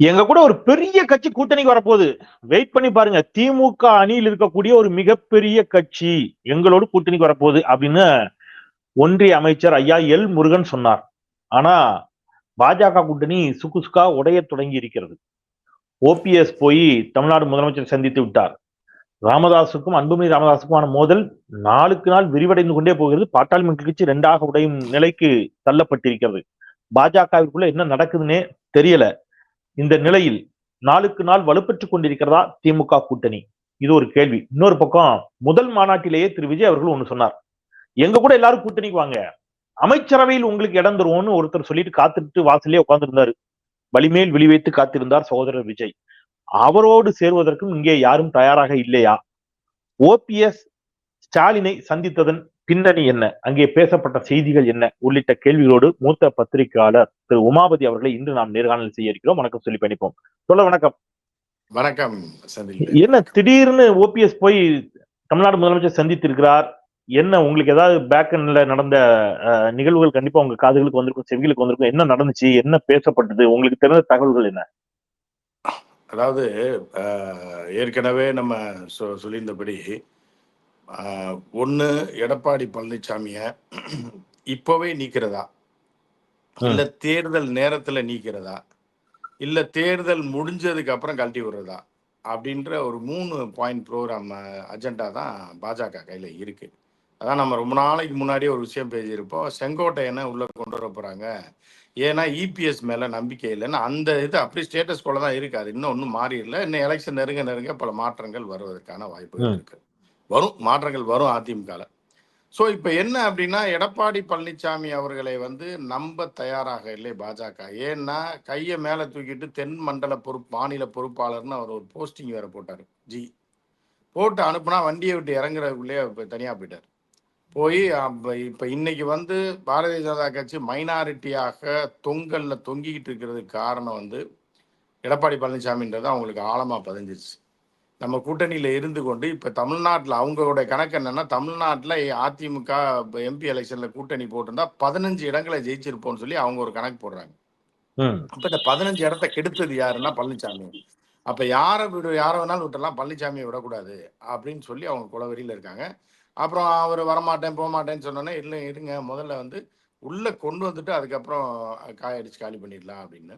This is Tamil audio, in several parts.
எங்க கூட ஒரு பெரிய கட்சி கூட்டணிக்கு வரப்போகுது. வெயிட் பண்ணி பாருங்க. திமுக அணியில் இருக்கக்கூடிய ஒரு மிகப்பெரிய கட்சி எங்களோடு கூட்டணிக்கு வரப்போகுது அப்படின்னு ஒன்றிய அமைச்சர் ஐயா எல் முருகன் சொன்னார். ஆனா பாஜக கூட்டணி சுக்கு சுக்கா உடைய தொடங்கி இருக்கிறது. ஓபிஎஸ் போய் தமிழ்நாடு முதலமைச்சர் சந்தித்து விட்டார். ராமதாசுக்கும் அன்புமணி ராமதாசுக்குமான மோதல் நாளுக்கு நாள் விரிவடைந்து கொண்டே போகிறது. பாட்டாளி மக்கள் கட்சி ரெண்டாக உடையும் நிலைக்கு தள்ளப்பட்டிருக்கிறது. பாஜகவிற்குள்ள என்ன நடக்குதுன்னே தெரியல. இந்த நிலையில் நாளுக்கு நாள் வலுப்பெற்றுக் கொண்டிருக்கிறதா திமுக கூட்டணி? இது ஒரு கேள்வி. இன்னொரு பக்கம் முதல் மாநாட்டிலேயே திரு. விஜய் அவர்கள் ஒண்ணு சொன்னார். எங்க கூட எல்லாரும் கூட்டணிக்கு வாங்க. அமைச்சரவையில் உங்களுக்கு இடம் தருவோம்னு ஒருத்தர் சொல்லிட்டு காத்துட்டு வாசலே உட்கார்ந்துருந்தாரு. வலிமேல் விழிவைத்து காத்திருந்தார் சகோதரர் விஜய். அவரோடு சேர்வதற்கும் இங்கே யாரும் தயாராக இல்லையா? ஓபிஎஸ் ஸ்டாலினை சந்தித்ததன் பின்னணி என்ன? அங்கே பேசப்பட்ட செய்திகள் என்ன? உள்ளிட்ட கேள்விகளோடு மூத்த பத்திரிகையாளர் திரு உமாபதி அவர்களை இன்று நாம் நேர்காணல் செய்ய இருக்கிறோம். வணக்கம் சொல்லி பண்ணிப்போம் சொல்ல வணக்கம். வணக்கம் என்ன திடீர்னு ஓபிஎஸ் போய் தமிழ்நாடு முதலமைச்சர் சந்தித்திருக்கிறார். என்ன உங்களுக்கு ஏதாவது பேக்கன்ல நடந்த நிகழ்வுகள் கண்டிப்பா உங்க காதுகளுக்கு வந்திருக்கும் செவிகளுக்கு வந்திருக்கும். என்ன நடந்துச்சு? என்ன பேசப்பட்டது? உங்களுக்கு தெரிந்த தகவல்கள் என்ன? அதாவது ஏற்கனவே நம்ம சொல்லியிருந்தபடி ஒன்று எடப்பாடி பழனிசாமிய இப்போவே நீக்கிறதா? இல்ல தேர்தல் நேரத்துல நீக்கிறதா? இல்ல தேர்தல் முடிஞ்சதுக்கு அப்புறம் கழட்டி விடுறதா? அப்படின்ற ஒரு மூணு பாயிண்ட் ப்ரோக்ராம் அஜெண்டா தான் பாஜக கையில இருக்கு. அதான் நம்ம ரொம்ப நாளைக்கு முன்னாடியே ஒரு விஷயம் பேசியிருப்போம். செங்கோட்டையனை உள்ள கொண்டு வர போறாங்க? ஏன்னா இபிஎஸ் மேல நம்பிக்கை இல்லைன்னு அந்த இது அப்படி ஸ்டேட்டஸ் போல தான் இருக்கு. அது இன்னும் ஒன்றும் மாறிடல. இன்னும் எலெக்ஷன் நெருங்க நெருங்க பல மாற்றங்கள் வருவதற்கான வாய்ப்புகள் ம். வரும் மாற்றங்கள் வரும் அதிமுகவில் ஸோ இப்போ என்ன அப்படின்னா எடப்பாடி பழனிசாமி அவர்களை வந்து நம்ப தயாராக இல்லை பாஜக. ஏன்னா கையை மேலே தூக்கிட்டு தென் மண்டல பொறுப்பு மாநில பொறுப்பாளர்னு அவர் ஒரு போஸ்டிங் வேற போட்டார். ஜி. போட்டு அனுப்புனா வண்டியை விட்டு இறங்குறதுக்குள்ளேயே இப்போ தனியாக போயிட்டார். போய் இப்போ இன்னைக்கு வந்து பாரதிய ஜனதா கட்சி மைனாரிட்டியாக தொங்கல்ல தொங்கிக்கிட்டு இருக்கிறதுக்கு காரணம் வந்து எடப்பாடி பழனிசாமின்றது அவங்களுக்கு ஆழமாக பதிஞ்சிருச்சு. நம்ம கூட்டணியில இருந்து கொண்டு இப்ப தமிழ்நாட்டுல அவங்களோட கணக்கு என்னன்னா தமிழ்நாட்டுல அதிமுக எம்பி எலெக்ஷன்ல கூட்டணி போட்டிருந்தா பதினஞ்சு இடங்களை ஜெயிச்சிருப்போம்னு சொல்லி அவங்க ஒரு கணக்கு போடுறாங்க. அப்ப இந்த பதினஞ்சு இடத்த கெடுத்தது யாருன்னா பழனிசாமி அப்ப யாரை விட யாரை வேணாலும் விட்டுலாம் பழனிசாமியை விடக்கூடாது அப்படின்னு சொல்லி அவங்க குலவெறியில இருக்காங்க. அப்புறம் அவர் வரமாட்டேன் போக மாட்டேன்னு சொன்னோன்னே இல்லை இருங்க முதல்ல வந்து உள்ள கொண்டு வந்துட்டு அதுக்கப்புறம் காயடிச்சு காலி பண்ணிடலாம் அப்படின்னு.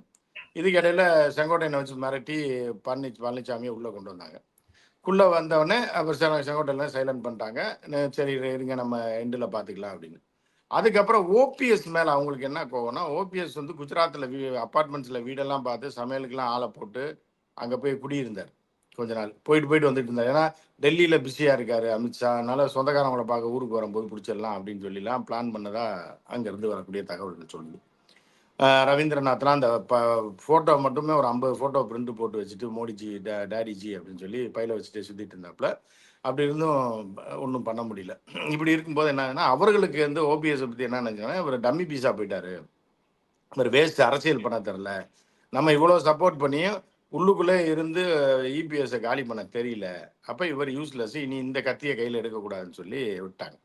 இதுக்கு இடையில செங்கோட்டையனை வச்சு மிரட்டி பழனி பழனிசாமியை உள்ள கொண்டு வந்தாங்க. குள்ளே வந்தவொடனே அப்புறம் சில செங்கோட்டையில சைலண்ட் பண்ணிட்டாங்க. சரி இருங்க நம்ம எண்டில் பார்த்துக்கலாம் அப்படின்னு. அதுக்கப்புறம் ஓபிஎஸ் மேலே அவங்களுக்கு என்ன கோவம்னா ஓபிஎஸ் வந்து குஜராத்தில் வீ அப்பார்ட்மெண்ட்ஸில் வீடெல்லாம் பார்த்து சமையலுக்கெல்லாம் ஆளை போட்டு அங்கே போய் குடியிருந்தார் கொஞ்ச நாள். போயிட்டு போயிட்டு வந்துட்டு இருந்தார். ஏன்னா டெல்லியில் பிஸியாக இருக்காரு அமித்ஷா அதனால சொந்தக்காரவங்களை பார்க்க ஊருக்கு வரும்போது பிடிச்சிடலாம் அப்படின்னு சொல்லிலாம் பிளான் பண்ணதாக அங்கேருந்து வரக்கூடிய தகவல்கள் சொல்லுது. ரவீந்திரநாத்லாம் அந்த ஃபோட்டோ மட்டுமே ஒரு ஐம்பது ஃபோட்டோ பிரிண்ட் போட்டு வச்சுட்டு மோடிஜி டே டேடிஜி அப்படின்னு சொல்லி பையில வச்சுட்டு சுற்றிட்டு இருந்தாப்புல அப்படி இருந்தும் ஒன்றும் பண்ண முடியல. இப்படி இருக்கும்போது என்னன்னா அவர்களுக்கு வந்து ஓபிஎஸ் பற்றி என்ன நினைச்சாங்கன்னா இவர் டம்மி பீஸாக போயிட்டாரு. இவர் வேஸ்ட் அரசியல் பண்ண தெரில. நம்ம இவ்வளோ சப்போர்ட் பண்ணியும் உள்ளுக்குள்ளே இருந்து இபிஎஸ்ஸை காலி பண்ண தெரியல. அப்போ இவர் யூஸ்லெஸ் இனி இந்த கத்தியை கையில் எடுக்கக்கூடாதுன்னு சொல்லி விட்டாங்க.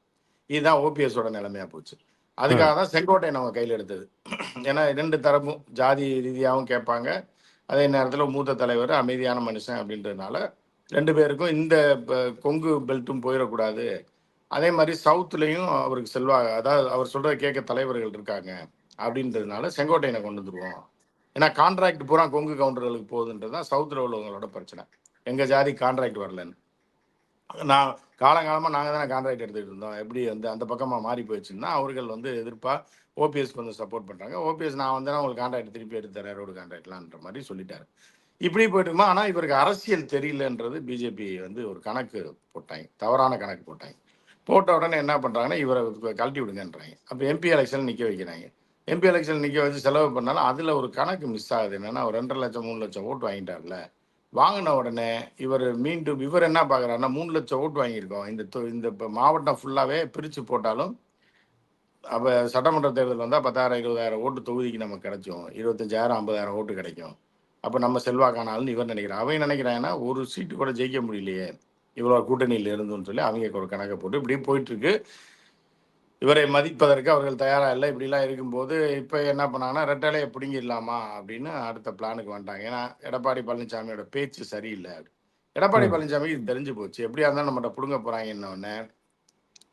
இதுதான் ஓபிஎஸோட நிலைமையாக போச்சு. அதுக்காக தான் செங்கோட்டை நம்ம கையில் எடுத்தது. ஏன்னா ரெண்டு தரப்பும் ஜாதி ரீதியாகவும் கேட்பாங்க. அதே நேரத்தில் மூத்த தலைவர் அமைதியான மனுஷன் அப்படின்றதுனால ரெண்டு பேருக்கும் இந்த ப- கொங்கு பெல்ட்டும் போயிடக்கூடாது. அதே மாதிரி சவுத்துலேயும் அவருக்கு செல்வா அதாவது அவர் சொல்கிற கேட்க தலைவர்கள் இருக்காங்க அப்படின்றதுனால செங்கோட்டையனை கொண்டு வந்துருவோம். ஏன்னா கான்ட்ராக்ட் பூரா கொங்கு கவுண்டர்களுக்கு போகுதுன்றது தான் சவுத்தில் உள்ளவங்களோட பிரச்சனை. எங்கள் ஜாதி கான்ட்ராக்ட் வரலன்னு. நான் காலங்காலமாக நாங்கள் தானே கான்ட்ராக்ட் எடுத்துகிட்டு இருந்தோம். எப்படி வந்து அந்த பக்கமாக மாறி போயிடுச்சுன்னா அவர்கள் வந்து எதிர்ப்பாக ஓபிஎஸ்க்கு வந்து சப்போர்ட் பண்ணுறாங்க ஓபிஎஸ் நான் வந்து உங்களுக்கு கான்ட்ராக்ட் திருப்பி எடுத்து தரேன் ரோடு கான்ட்ராக்ட்லான்ற மாதிரி சொல்லிட்டாரு. இப்படி போயிட்டுமா ஆனால் இவருக்கு அரசியல் தெரியலன்றது பிஜேபி வந்து ஒரு கணக்கு போட்டாங்க. தவறான கணக்கு போட்டாங்க. போட்ட உடனே என்ன பண்ணுறாங்கன்னா இவரை கழட்டி விடுங்கன்றாங்க. அப்போ எம்பி எலெக்ஷன் நிற்க வைக்கிறாங்க. எம்பி எலெக்ஷன் நிற்க வச்சு செலவு பண்ணாலும் அதில் ஒரு கணக்கு மிஸ் ஆகுது. என்னன்னா ஒரு ரெண்டரை லட்சம் மூணு லட்சம் ஓட்டு வாங்கிட்டார்ல. வாங்கின உடனே இவர் மீண்டும் இவர் என்ன பார்க்குறாருன்னா மூணு லட்சம் ஓட்டு வாங்கியிருக்கோம். இந்த தொ- இந்த இப்போ மாவட்டம் ஃபுல்லாகவே பிரித்து போட்டாலும் அப்போ சட்டமன்ற தேர்தல் வந்தால் பத்தாயிரம் இருபதாயிரம் ஓட்டு தொகுதிக்கு நமக்கு கிடைக்கும். இருபத்தஞ்சாயிரம் ஐம்பதாயிரம் ஓட்டு கிடைக்கும். அப்போ நம்ம செல்வாக்கானாலும் இவர் நினைக்கிறான் அவன் நினைக்கிறான்னா ஒரு சீட்டு கூட ஜெயிக்க முடியலையே. இவ்வளோ கூட்டணியில் இருந்துன்னு சொல்லி அவங்க ஒரு கணக்கை போட்டு இப்படியே போயிட்டுருக்கு இவரை மதிப்பதற்கு அவர்கள் தயாரா இல்லை. இப்படிலாம் இருக்கும்போது இப்போ என்ன பண்ணாங்கன்னா ரெட்டலையை பிடுங்கிடலாமா அப்படின்னு அடுத்த பிளானுக்கு வந்துட்டாங்க. ஏன்னா எடப்பாடி பழனிசாமியோட பேச்சு சரியில்லை. எடப்பாடி ம். பழனிசாமிக்கு இது தெரிஞ்சு போச்சு. எப்படியா இருந்தாலும் நம்மகிட்ட பிடுங்க போறாங்க உடனே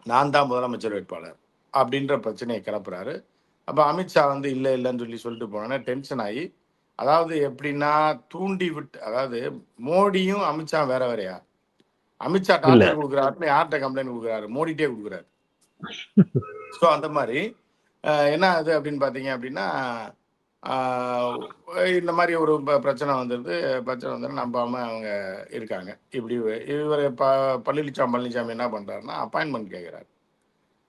நான் தான் முதலமைச்சர் வேட்பாளர் அப்படின்ற பிரச்சனையை கிளப்புறாரு. அப்போ அமித்ஷா வந்து இல்லை இல்லைன்னு சொல்லி சொல்லிட்டு போனோன்னே டென்ஷன் ஆகி அதாவது எப்படின்னா தூண்டி விட்டு அதாவது மோடியும் அமித்ஷா வேற வேறையா? அமித்ஷா. டாக்டர் கொடுக்குறாருன்னு யார்கிட்ட கம்ப்ளைண்ட் கொடுக்குறாரு? மோடிட்டே கொடுக்குறாரு. ஸோ அந்த மாதிரி. என்ன ஆகுது அப்படின்னு பார்த்தீங்க அப்படின்னா இந்த மாதிரி ஒரு பிரச்சனை வந்துடுது பிரச்சனை வந்து நம்பாம அவங்க இருக்காங்க. இப்படி இவர் ப பழனிசாமி பழனிசாமி என்ன பண்றாருன்னா அப்பாயின்மெண்ட் கேட்குறாரு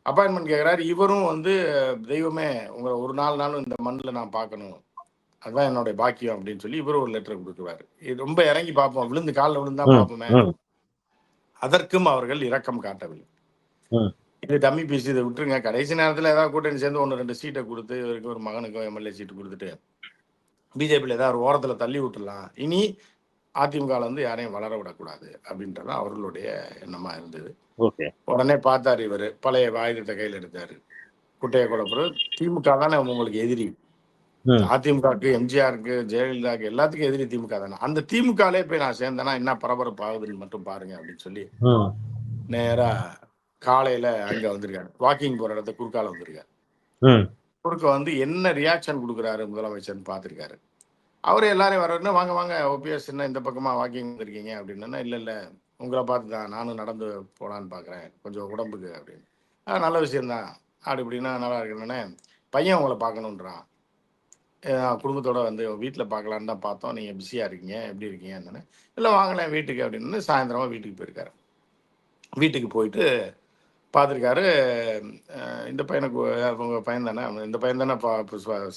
அப்பாயின்மெண்ட் கேட்குறாரு இவரும் வந்து தெய்வமே உங்களை ஒரு நாலு நாளும் இந்த மண்ணில் நான் பார்க்கணும். அதுதான் என்னுடைய பாக்கியம் அப்படின்னு சொல்லி இவரும் ஒரு லெட்டர் கொடுக்குறாரு இது ரொம்ப இறங்கி பார்ப்போம். விழுந்து காலில் விழுந்தா பார்ப்போமே. அதற்கும் அவர்கள் இரக்கம் காட்டவில்லை. இது டம்மி பீஸ் இதை விட்டுருங்க. கடைசி நேரத்தில் ஏதாவது கூட்டணி சேர்ந்து ஒன்று ரெண்டு சீட்டை கொடுத்து இவருக்கு ஒரு மகனுக்கும் எம்எல்ஏ சீட்டு கொடுத்துட்டு பிஜேபியில் ஏதாவது ஒரு ஓரத்தில் தள்ளி விட்டுறலாம் இனி அதிமுக ல வந்து யாரையும் வளர விடக்கூடாது அப்படின்றது அவர்களுடைய எண்ணமாக இருந்தது. உடனே பார்த்தார் இவர். பழைய ஆயுதத்தை கையில் எடுத்தார். குட்டையை குழப்பறது திமுக தானே உங்களுக்கு எதிரி. அதிமுகவுக்கு எம்ஜிஆருக்கு ஜெயலலிதாவுக்கு எல்லாத்துக்கும் எதிரி திமுக தானே. அந்த திமுகலே போய் நான் சேர்ந்தேன்னா என்ன பரபரப்பு ஆகுதுன்னு மட்டும் பாருங்க அப்படின்னு சொல்லி ம், நேரா காலையில அங்க வந்திருக்காரு. வாக்கிங் போற இடத்த குறுக்கால வந்திருக்காரு. குறுக்க வந்து என்ன ரியாக்ஷன் கொடுக்குறாரு முதலமைச்சர்னு பார்த்திருக்காரு. அவர் எல்லாரையும் வரணும்னா வாங்க வாங்க ஓபிஎஸ் என்ன இந்த பக்கமா வாக்கிங் வந்திருக்கீங்க? அப்படின்னா இல்ல இல்ல உங்களை பார்த்து தான் நானும் நடந்து போலான்னு பார்க்குறேன். கொஞ்சம் உடம்புக்கு அப்படின்னு. ஆ நல்ல விஷயம்தான் அப்படி இப்படின்னா நல்லா இருக்கணுன்னே பையன் உங்களை பார்க்கணுன்றான். குடும்பத்தோட வந்து வீட்டில் பார்க்கலான்னு தான் பார்த்தோம். நீங்கள் பிஸியாக இருக்கீங்க. எப்படி இருக்கீங்க என்னன்னு இல்லை வாங்களேன் வீட்டுக்கு அப்படின்னு சாயந்தரமா வீட்டுக்கு போயிருக்காரு. வீட்டுக்கு போயிட்டு பார்த்துருக்காரு இந்த பையனுக்கு அவங்க பையன் தானே? இந்த பையன் தானே பா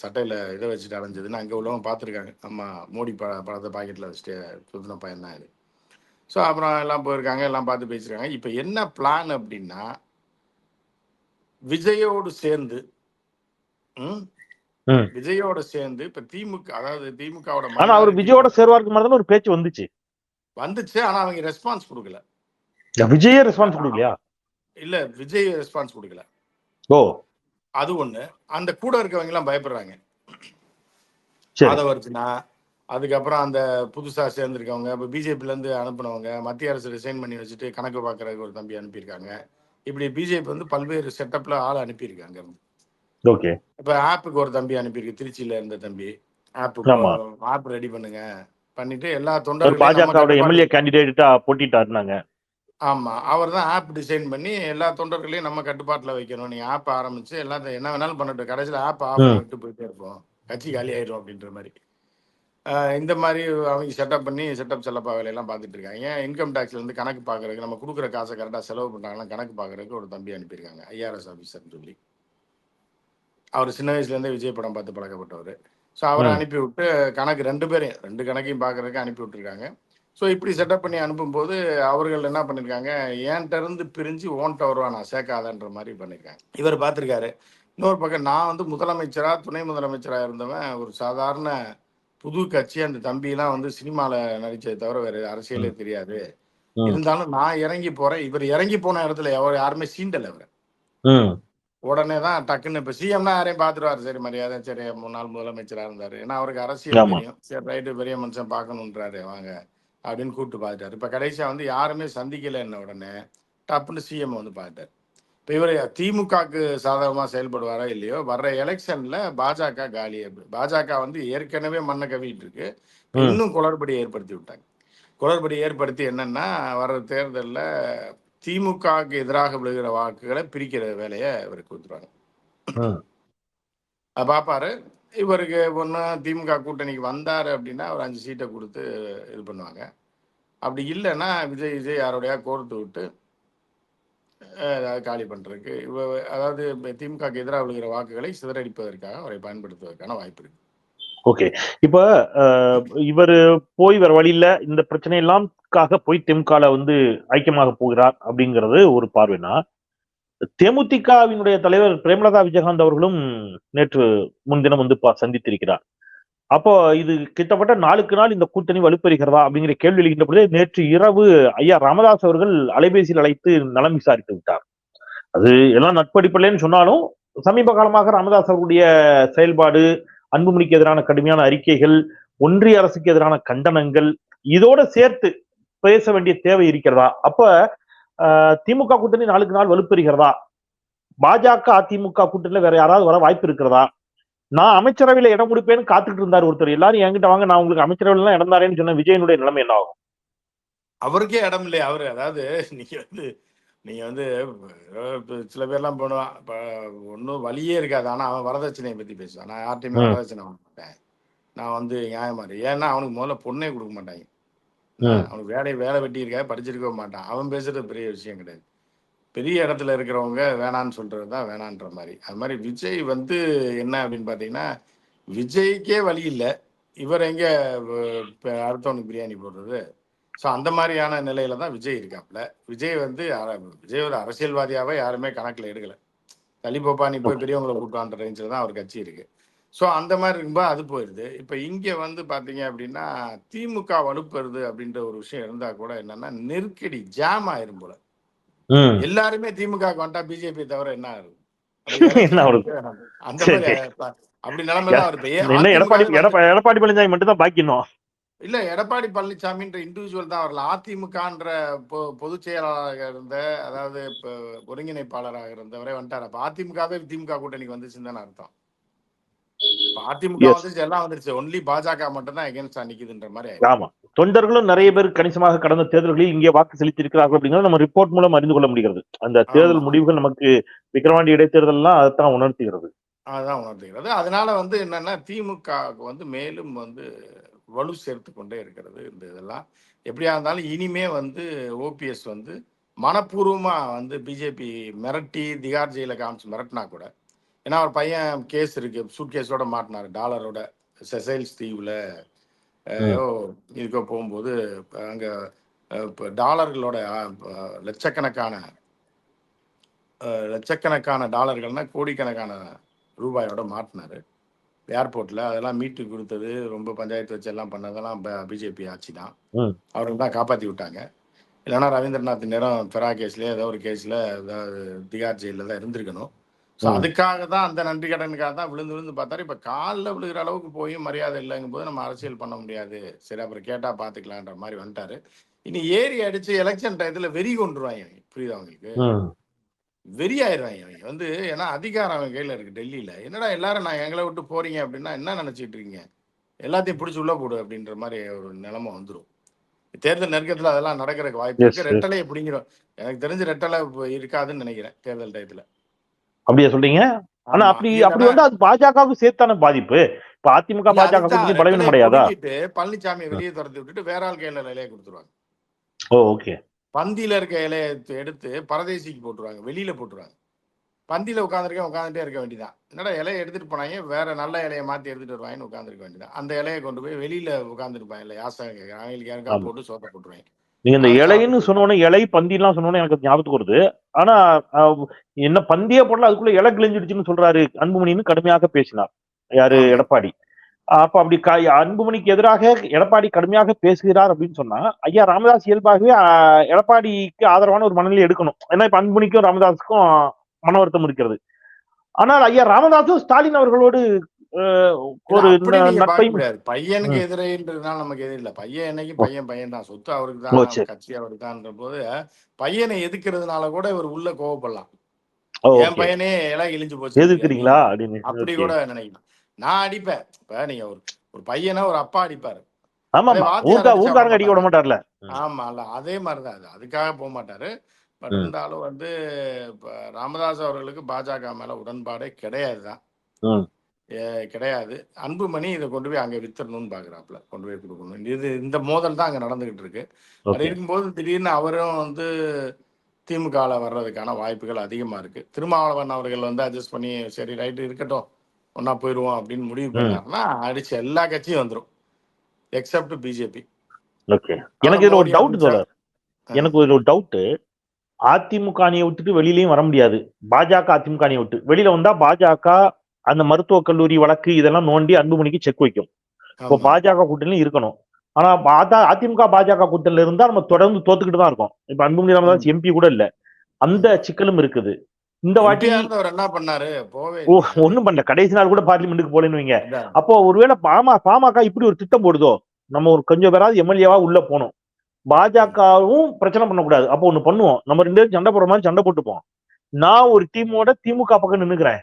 சட்டையில இதை வச்சுட்டு அலைஞ்சதுன்னு அங்கே உள்ளவங்க பார்த்துருக்காங்க அம்மா மோடி ப படத்தை பாக்கெட்டில் வச்சுட்டு சுத்தின பையன் தான் இது. ஸோ அப்புறம் எல்லாம் போயிருக்காங்க எல்லாம் பார்த்து பேசியிருக்காங்க இப்போ என்ன பிளான் அப்படின்னா விஜயோடு சேர்ந்து ம்? ம். விஜயோட சேர்ந்து இப்ப திமுக அதாவது திமுகவோட ஆனா அவர் விஜயோட சேர்வாருக்கு மாதிரி தானே ஒரு பேச்சு வந்துச்சு. வந்துச்சு ஆனா அவங்க ரெஸ்பான்ஸ் கொடுக்கல. விஜயே ரெஸ்பான்ஸ் கொடுக்கலையா? இல்ல விஜய் ரெஸ்பான்ஸ் கொடுக்கல. ஓ. அது ஒண்ணு. அந்த கூட இருக்கவங்க எல்லாம் பயப்படுறாங்க. சரி. ஆதவர்ஜுனா அதுக்கப்புறம் அந்த புதுசா சேர்ந்திருக்கவங்க இப்போ பிஜேபில இருந்து அனுப்புனவங்க மத்திய அரசு ரிசைன் பண்ணி வச்சுட்டு கணக்கு பார்க்கறதுக்கு ஒரு தம்பி அனுப்பியிருக்காங்க. இப்படி பிஜேபி வந்து பல்வேறு செட்டப்ல ஆள் அனுப்பியிருக்காங்க. ஓகே. இப்ப ஆப்புக்கு ஒரு தம்பி அனுப்பியிருக்கு திருச்சியில இருந்த தம்பி. ஆப் ஆமா. ஆப் ரெடி பண்ணுங்க. பண்ணிட்டு எல்லா தொண்டர்களும் நம்ம எம்எல்ஏ கேண்டிடேட்டா போட்டிட்டாருனாங்க ஆமா. அவர் தான் ஆப் டிசைன் பண்ணி எல்லா தொண்டர்களையும் நம்ம கட்டுப்பாட்டுல வைக்கணும். நீங்க ஆப் ஆரம்பிச்சு எல்லாத்தையும் என்ன வேணாலும் பண்ணட்டும். கடைசியில ஆப் ஆஃப். விட்டு போயிட்டே இருப்போம். கட்சி காலி ஆயிடும் அப்படின்ற மாதிரி. இந்த மாதிரி அவங்க செட்டப் பண்ணி செட்டப் செல்லப்பா வேலையெல்லாம் பார்த்துட்டு இருக்காங்க. இன்கம் டேக்ஸ்ல இருந்து கணக்கு பார்க்கறதுக்கு நம்ம கொடுக்குற காசை கரெக்டாக செலவு பண்றாங்கன்னா கணக்கு பார்க்கறதுக்கு ஒரு தம்பி அனுப்பியிருக்காங்க. ஐஆர்எஸ் ஆஃபீஸர்னு சொல்லி. அவர் சின்ன வயசுல இருந்தே விஜய் படம் பார்த்து பழக்கப்பட்டவர். ஸோ அவரை. அனுப்பி விட்டு கணக்கு ரெண்டு பேரையும் ரெண்டு கணக்கையும் பார்க்கறதுக்கு அனுப்பி விட்டுருக்காங்க ஸோ இப்படி செட்டப் பண்ணி அனுப்பும்போது அவர்கள் என்ன பண்ணியிருக்காங்க என்கிட்ட இருந்து பிரிஞ்சு ஓன்ட்ட வருவா நான் சேர்க்காதன்ற மாதிரி பண்ணியிருக்காங்க இவர் பார்த்துருக்காரு. இன்னொரு பக்கம் நான் வந்து முதலமைச்சரா துணை முதலமைச்சரா இருந்தவன் ஒரு சாதாரண புது கட்சி. அந்த தம்பிலாம் வந்து சினிமால நடிச்சதை தவிர வேற அரசியலே தெரியாது. இருந்தாலும் நான் இறங்கி போறேன். இவர் இறங்கி போன இடத்துல எவர் யாருமே சீண்டல இவர் ம். உடனே தான் டக்குன்னு இப்ப சிஎம்னா யாரையும் பாத்துருவாரு சரி மரியாதை சரி முன்னாள் முதலமைச்சரா இருந்தாரு. ஏன்னா அவருக்கு அரசியல். தெரியும். சரி ரைட்டு பெரிய மனுஷன் பார்க்கணுன்றாரு. வாங்க. அப்படின்னு கூப்பிட்டு பார்த்துட்டாரு. இப்ப கடைசியா வந்து யாருமே சந்திக்கல என்ன உடனே டப்புன்னு சிஎம் வந்து பார்த்தாரு இப்ப இவர் திமுகக்கு சாதகமா செயல்படுவாரா இல்லையோ வர்ற எலெக்ஷன்ல பாஜக காலி அப்படி பாஜக வந்து ஏற்கனவே மண்ணை கவிட்டு இருக்கு. இன்னும் குளறுபடி ஏற்படுத்தி விட்டாங்க. குளறுபடி ஏற்படுத்தி என்னன்னா வர்ற தேர்தல்ல திமுகவுக்கு எதிராக விழுகிற வாக்குகளை பிரிக்கிற வேலையை இவருக்கு கொடுத்துருவாங்க. பார்ப்பாரு இவருக்கு ஒன்று திமுக கூட்டணிக்கு வந்தாரு அப்படின்னா ஒரு அஞ்சு சீட்டை கொடுத்து இது பண்ணுவாங்க. அப்படி இல்லைன்னா விஜய் விஜய் யாரோடையா கோர்த்து விட்டு காலி பண்றதுக்கு இவ அதாவது திமுகக்கு எதிராக விழுகிற வாக்குகளை சிதறடிப்பதற்காக அவரை பயன்படுத்துவதற்கான வாய்ப்பு இருக்கு. ஓகே. இப்ப இவர் இவரு போய் வர வழியில இந்த பிரச்சனை எல்லாம்காக போய் திமுகல வந்து ஐக்கியமாக போகிறார் அப்படிங்கிறது ஒரு பார்வைனா தேமுதிகவினுடைய தலைவர் பிரேமலதா விஜயகாந்த் அவர்களும் நேற்று முன்தினம் வந்து சந்தித்திருக்கிறார். அப்போ இது கிட்டத்தட்ட நாளுக்கு நாள் இந்த கூட்டணி வலுப்பெறுகிறதா அப்படிங்கிற கேள்வி எழுகின்ற பொழுது நேற்று இரவு ஐயா ராமதாஸ் அவர்கள் அலைபேசியில் அழைத்து நலம் விசாரித்து விட்டார். அது எல்லாம் நட்படிப்பில்லைன்னு சொன்னாலும் சமீப காலமாக ராமதாஸ் அவருடைய செயல்பாடு அன்புமணிக்கு எதிரான கடுமையான அறிக்கைகள் ஒன்றிய அரசுக்கு எதிரான கண்டனங்கள் இதோட சேர்த்து பேச வேண்டிய தேவை இருக்கிறதா? அப்ப திமுக கூட்டணி நாளுக்கு நாள் வலுப்பெறுகிறதா? பாஜக அதிமுக கூட்டணியில வேற யாராவது வர வாய்ப்பு இருக்கிறதா? நான் அமைச்சரவையில இடம் கொடுப்பேன்னு காத்துக்கிட்டு இருந்தார் ஒருத்தர். எல்லாரும் என்கிட்ட வாங்க நான் உங்களுக்கு அமைச்சரவையில எல்லாம் இடம் தாரேன்னு சொன்ன விஜயனுடைய நிலைமை என்ன ஆகும்? அவருக்கே இடம் இல்லையா. அவரு அதாவது நீங்க வந்து நீங்க வந்து சில பேர்லாம் பண்ணுவான். இப்ப ஒன்றும் வழியே இருக்காது. ஆனா அவன் வரதட்சணையை பத்தி பேசுவான். நான் யார்ட்டையுமே. வரதட்சணை வாங்க மாட்டேன். நான் வந்து நியாயமா ஏன்னா அவனுக்கு முதல்ல பொண்ணே கொடுக்க மாட்டாங்க. அவனுக்கு வேலை வேலை வெட்டி இருக்கா படிச்சிருக்க மாட்டான். அவன் பேசுறது பெரிய விஷயம் கிடையாது. பெரிய இடத்துல இருக்கிறவங்க வேணான்னு சொல்றது தான் வேணான்ற மாதிரி. அது மாதிரி விஜய் வந்து என்ன அப்படின்னு பார்த்தீங்கன்னா விஜய்க்கே வழி இல்லை. இவர் எங்க அடுத்தவனுக்கு பிரியாணி போடுறது? ஸோ அந்த மாதிரியான நிலையில தான் விஜய் இருக்காப்புல. விஜய் வந்து விஜய் ஒரு அரசியல்வாதியாவே யாருமே கணக்கில் எடுக்கல. தள்ளி போப்பா நீ போய் பெரியவங்களை கூட்டான்ற ரேஞ்சில் தான் அவர் கட்சி இருக்கு. ஸோ அந்த மாதிரி இருக்கும்போது அது போயிடுது இப்போ இங்கே வந்து பார்த்தீங்க அப்படின்னா திமுக வலுப்பெறுது அப்படின்ற ஒரு விஷயம் இருந்தால் கூட என்னன்னா நெருக்கடி ஜாம் ஆயிரும் போல. எல்லாருமே திமுக வந்துட்டா பிஜேபி தவிர என்ன ஆகுது? அந்த அப்படி நிலைமை தான் வருது. ஏன் என்ன எடப்பாடி பழனிசாமி மட்டும் தான் பாக்கி இன்னும் இல்ல எடப்பாடி பழனிசாமின்ற இண்டிவிஜுவல் தான் வரல. அதிமுகன்ற பொதுச் செயலாளராக இருந்த அதாவது இப்ப ஒருங்கிணைப்பாளராக இருந்தவரே வந்துட்டார். அப்ப அதிமுகவே திமுக கூட்டணிக்கு வந்துச்சுன்னு தானே அர்த்தம். அதிமுக எல்லாம் வந்துருச்சு. ஒன்லி பாஜக மட்டும் தான் எகேன்ஸ்டா நிக்குதுன்ற மாதிரி. ஆமா. தொண்டர்களும் நிறைய பேர் கணிசமாக கடந்த தேர்தல்களில் இங்கே வாக்கு செலுத்தியிருக்கிறார்கள் அப்படிங்கிறது நம்ம ரிப்போர்ட் மூலம் அறிந்து கொள்ள முடிகிறது. அந்த தேர்தல். முடிவுகள் நமக்கு விக்கிரவாண்டி இடைத்தேர்தல் எல்லாம் அதைத்தான் உணர்த்துகிறது. அதுதான் உணர்த்துகிறது. அதனால வந்து என்னன்னா திமுகவுக்கு வந்து மேலும் வந்து வலு சேர்த்து கொண்டே இருக்கிறது இந்த இதெல்லாம். எப்படியா இருந்தாலும் இனிமே வந்து ஓபிஎஸ் வந்து மனப்பூர்வமா வந்து பிஜேபி மிரட்டி திகார் ஜெயில காமிச்சு மிரட்டினா கூட ஏன்னா அவர் பையன் கேஸ் இருக்கு. சூட் கேஸோட மாட்டினாரு. டாலரோட செசைல்ஸ் தீவுல இதுக்கோ போகும்போது அங்க இப்ப டாலர்களோட லட்சக்கணக்கான லட்சக்கணக்கான டாலர்கள்னா கோடிக்கணக்கான ரூபாயோட மாட்டினாரு. ஏர்போர்ட்ல அதெல்லாம் மீட்டு கொடுத்தது ரொம்ப பஞ்சாயத்து வச்சு எல்லாம் பண்ணதெல்லாம் பிஜேபி ஆட்சி தான். அவருக்கு தான் காப்பாத்தி விட்டாங்க. இல்லைன்னா ரவீந்திரநாத் நேரம் ஃபெரா கேஸ்லயே ஏதோ ஒரு கேஸ்ல ஏதாவது திகார் ஜெயில தான் இருந்திருக்கணும். ஸோ ம். அதுக்காக தான் அந்த நன்றி கடனுக்காக தான் விழுந்து விழுந்து பார்த்தாரு. இப்போ காலில் விழுகிற அளவுக்கு போய் மரியாதை இல்லைங்கும் போது நம்ம அரசியல் பண்ண முடியாது. சரி அப்புறம் கேட்டா பார்த்துக்கலான்ற மாதிரி வந்துட்டாரு. இனி ஏறி அடிச்சு எலெக்ஷன் டயத்துல வெறி கொண்டுருவாங்க. புரியுதா அவங்களுக்கு. வெறி ஆயிடுவாங்க அவங்க வந்து ஏன்னா அதிகாரம் அவன் கையில இருக்கு டெல்லியில. என்னடா எல்லாரும் நான் எங்களை விட்டு போறீங்க அப்படின்னா என்ன நினைச்சிட்டு இருக்கீங்க? எல்லாத்தையும் பிடிச்சி உள்ள போடு அப்படின்ற மாதிரி ஒரு நிலைமை வந்துடும் தேர்தல் நெருக்கத்துல அதெல்லாம் நடக்கிறதுக்கு வாய்ப்பு இருக்கு. ரெட்டலையை பிடிங்கிரும். எனக்கு தெரிஞ்சு ரெட்டலை இருக்காதுன்னு நினைக்கிறேன் தேர்தல் டயத்துல அப்படியா சொல்றீங்க? ஆனா. அப்படி அப்படி வந்து அது பாஜகவுக்கு சேர்த்தான பாதிப்பு. இப்ப அதிமுக பாஜக பலவீனம் பிடுங்கிட்டு பழனிசாமியை வெளியே துரத்தி விட்டுட்டு வேற ஆள் கையில இலையை கொடுத்துருவாங்க. Oh okay. பந்தியில இருக்க இலையை எடுத்து- பரதேசிக்கு போட்டுருவாங்க. வெளியில போட்டுருவாங்க. பந்தியில உட்காந்துருக்கேன் உட்காந்துட்டே இருக்க வேண்டியதான் என்னடா இலையை எடுத்துட்டு போனாங்க? வேற நல்ல இலையை மாத்தி எடுத்துட்டு வருவாங்கன்னு உட்காந்துருக்க வேண்டியதான் அந்த இலையை கொண்டு போய் வெளியில உட்காந்துருப்பாங்க இல்ல யாசகம் கேட்கறாங்க அவங்களுக்கு யாருக்கா. போட்டு சோத்த போட்டுருவாங்க. நீங்க இந்த இலைன்னு சொன்னோன்னே இலை பந்திலாம் சொன்னோன்னே எனக்கு ஞாபகத்துக்கு வருது. ஆனா என்ன பந்தியே போடல அதுக்குள்ள இலை கிழிஞ்சிடுச்சுன்னு சொல்றாரு அன்புமணின்னு கடுமையாக பேசினார். யாரு. எடப்பாடி. அப்ப அப்படி அன்புமணிக்கு எதிராக எடப்பாடி கடுமையாக பேசுகிறார் அப்படின்னு சொன்னா ஐயா ராமதாஸ் இயல்பாகவே எடப்பாடிக்கு ஆதரவான ஒரு மனநிலை எடுக்கணும். ஏன்னா இப்ப அன்புமணிக்கும் ராமதாஸுக்கும் மன வருத்தம் இருக்கிறது. ஆனால் ஐயா ராமதாஸும் ஸ்டாலின் அவர்களோடு ஒரு பையனுக்கு எதிரின்றதுனால நமக்கு எதிரி இல்ல. பையன் என்னைக்கு பையன் பையன் தான். சொத்து அவருக்கு தான். கட்சி அவருக்கு தான் போது பையனை எதுக்குறதுனால கூட இவர் உள்ள கோவப்படலாம். என். பையனே எல்லாம் இழிஞ்சு போச்சு. எதுக்குறீங்களா அப்படி. கூட நினைக்கலாம். நான் அடிப்பேன். இப்ப நீங்க ஒரு ஒரு பையனை ஒரு அப்பா அடிப்பாரு. ஆமா அடிக்க விட மாட்டார்ல. ஆமா இல்ல அதே மாதிரிதான் அது. அதுக்காக போக மாட்டாரு. பட். இருந்தாலும் வந்து ராமதாஸ் அவர்களுக்கு பாஜக மேல உடன்பாடே கிடையாதுதான். கிடையாது. அன்புமணி இதை கொண்டு போய் அங்க வித்துறணும்னு பாக்குறாப்புல. கொண்டு போய் கொடுக்கணும். இது இந்த மோதல் தான் அங்க நடந்துகிட்டு இருக்கு. அப்படி இருக்கும்போது திடீர்னு அவரும் வந்து திமுகவில் வர்றதுக்கான வாய்ப்புகள் அதிகமா இருக்கு. திருமாவளவன் அவர்கள் வந்து அட்ஜஸ்ட் பண்ணி சரி ரைட்டு இருக்கட்டும். ஒன்னா போயிடுவோம் அப்படின்னு முடிவு பண்ணாருன்னா அடிச்சு எல்லா கட்சியும் வந்துடும் எக்ஸப்ட் பிஜேபி. எனக்கு ஒரு டவுட். தோழர். எனக்கு ஒரு டவுட் அதிமுக அணியை விட்டுட்டு வெளியிலயும் வர முடியாது. பாஜக அதிமுக அணியை விட்டு. வெளியில வந்தா பாஜக அந்த மருத்துவக் கல்லூரி வழக்கு இதெல்லாம் நோண்டி அன்புமணிக்கு செக் வைக்கும். இப்போ. பாஜக கூட்டணியில இருக்கணும். ஆனா அதிமுக பாஜக கூட்டணியில இருந்தா நம்ம தொடர்ந்து தோத்துக்கிட்டு தான் இருக்கோம். இப்ப அன்புமணி ராமதாஸ் எம்பி கூட இல்ல. அந்த சிக்கலும் இருக்குது. இந்த வாட்டி என்ன பண்ணாரு. ஒண்ணும் பண்ணல. கடைசி நாள் கூட பார்லிமெண்ட்டுக்கு போலன்னு வைங்க. அப்போ ஒருவேளை பாமா பாமக இப்படி ஒரு திட்டம் போடுதோ? நம்ம ஒரு கொஞ்சம் பேராவது எம்எல்ஏவா உள்ள போகணும். பாஜகவும் பிரச்சனை பண்ணக்கூடாது. அப்போ ஒண்ணு பண்ணுவோம். நம்ம ரெண்டு பேரும் சண்டை போடுற மாதிரி சண்டை போட்டுப்போம். நான் ஒரு டீமோட திமுக பக்கம் நின்னுக்கிறேன்.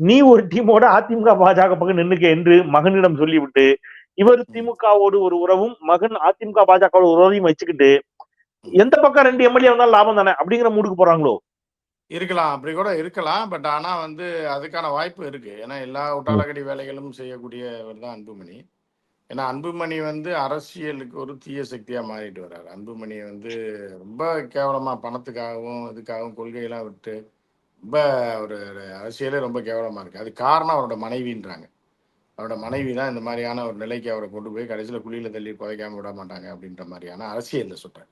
நீ ஒரு டீமோட அதிமுக பாஜக பக்கம் நின்னுக்க என்று மகனிடம் சொல்லிவிட்டு இவர் திமுகவோடு ஒரு உறவும் மகன் அதிமுக பாஜகவோட உறவையும் வச்சுக்கிட்டு எந்த பக்கம் ரெண்டு எம்எல்ஏ வந்தாலும் லாபம் தானே அப்படிங்கிற மூடுக்கு போறாங்களோ? இருக்கலாம். அப்படி கூட இருக்கலாம். பட் ஆனா வந்து அதுக்கான வாய்ப்பு இருக்கு. ஏன்னா எல்லா உட்டாலக்கடி வேலைகளும் செய்யக்கூடியவர் தான் அன்புமணி. ஏன்னா அன்புமணி வந்து அரசியலுக்கு ஒரு தீய சக்தியா மாறிட்டு வர்றாரு. அன்புமணி வந்து ரொம்ப கேவலமா பணத்துக்காகவும் இதுக்காகவும் கொள்கையெல்லாம் விட்டு ரொம்ப ஒரு அரசியலே ரொம்ப கேவலமா இருக்கு. அது காரணம் அவரோட மனைவின்றாங்க. அவரோட மனைவி தான் இந்த மாதிரியான ஒரு நிலைக்கு அவரை கொண்டு போய் கடைசியில குழியில தள்ளி புதைக்காம விட மாட்டாங்க அப்படின்ற மாதிரியான அரசியல்ல சொல்றேன்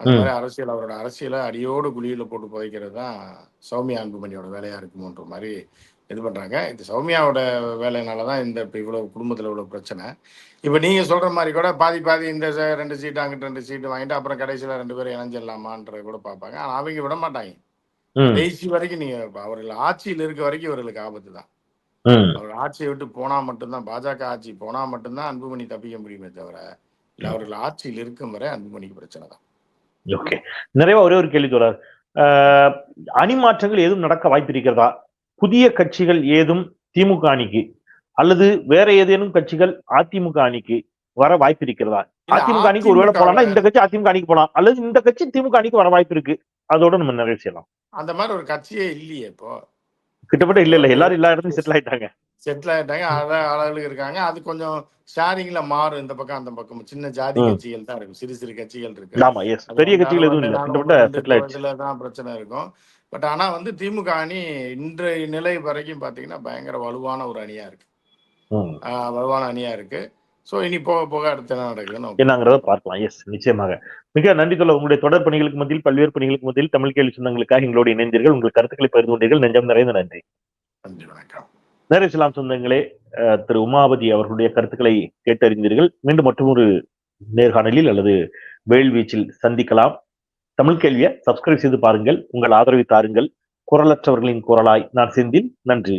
அந்த. மாதிரி அரசியல் அவரோட அரசியலை அடியோடு குழியில போட்டு புதைக்கிறது தான் சௌமியா அன்புமணியோட வேலையா இருக்குமோன்ற மாதிரி இது பண்றாங்க. இது சௌமியாவோட வேலையினால தான் இந்த இப்போ இவ்வளவு குடும்பத்துல இவ்வளவு பிரச்சனை. இப்போ நீங்க சொல்ற மாதிரி கூட பாதி பாதி இந்த ரெண்டு சீட்டு அங்கிட்டு ரெண்டு சீட்டு வாங்கிட்டு அப்புறம் கடைசியில ரெண்டு பேரும் இணைஞ்சிடலாமான்றத கூட பார்ப்பாங்க. ஆனா அவங்க விட மாட்டாங்க. கடைசி வரைக்கும் நீங்க அவர்கள் ஆட்சியில் இருக்க வரைக்கும் இவர்களுக்கு ஆபத்து தான். அவர் ஆட்சியை விட்டு போனா மட்டும்தான் பாஜக ஆட்சி போனா மட்டும்தான் அன்புமணி தப்பிக்க முடியுமே தவிர இல்ல அவர்கள் ஆட்சியில் இருக்கும் வரை அன்புமணிக்கு பிரச்சனை தான். ஓகே. நிறைவா ஒரே ஒரு கேள்வி ஆஹ், அணி மாற்றங்கள் ஏதும் நடக்க வாய்ப்பு இருக்கிறதா புதிய கட்சிகள் ஏதும் திமுக அணிக்கு அல்லது வேற ஏதேனும் கட்சிகள் அதிமுக அணிக்கு வர வாய்ப்பு இருக்கிறதா அதிமுக அணிக்கு ஒருவேளை போலாம்னா இந்த கட்சி அதிமுக அணிக்கு போலாம். அல்லது இந்த கட்சி திமுக அணிக்கு வர வாய்ப்பு இருக்கு. அதோட நம்ம நிறைவு செய்யலாம். அந்த மாதிரி ஒரு கட்சியே இல்லையே இப்போ. கிட்டத்தட்ட இல்ல இல்ல. எல்லாரும் எல்லா இடத்துலயும் செட்டில் ஆயிட்டாங்க. செட்டில் ஆயிட்டாங்க. ஆளுகளுக்கு இருக்காங்க. அது கொஞ்சம் ஷேரிங்ல மாறும் இந்த பக்கம் அந்த பக்கம். சின்ன ஜாதி. கட்சிகள் தான் இருக்கும். சிறு சிறு கட்சிகள் இருக்கு. ஆமா எஸ் பெரிய கட்சிகள் எதுவும் இல்ல. கிட்டத்தட்ட செட்டில் ஆயிடுச்சு. இதுல தான் பிரச்சனை இருக்கும். பட் ஆனா வந்து திமுக அணி இன்றைய நிலை வரைக்கும் பாத்தீங்கன்னா பயங்கர வலுவான ஒரு அணியா இருக்கு. வலுவான அணியா இருக்கு. சோ இனி போக போக அடுத்து என்ன நடக்குதுன்னு நம்ம என்னங்கிறத பார்க்கலாம். எஸ் நிச்சயமாக. மிக நன்றி சொல்ல உங்களுடைய தொடர் பணிகளுக்கு மத்தியில் பல்வேறு பணிகளுக்கு மத்தியில் தமிழ் கேள்வி சொந்தங்களுக்காக எங்களோடு இணைந்தீர்கள். உங்கள் கருத்துக்களை பகிர்ந்து கொண்டீர்கள். நெஞ்சம் நிறைந்த நன்றி. நன்றி வணக்கம். நேரே இஸ்லாம் சொந்தங்களே திரு உமாபதி அவர்களுடைய கருத்துக்களை கேட்டறிந்தீர்கள். மீண்டும் மற்றொரு நேர்காணலில் அல்லது வேல்வீச்சில் சந்திக்கலாம். தமிழ் கேள்வியை சப்ஸ்கிரைப் செய்து பாருங்கள். உங்கள் ஆதரவை தாருங்கள். குரலற்றவர்களின் குரலாய் நான் செந்தில். நன்றி.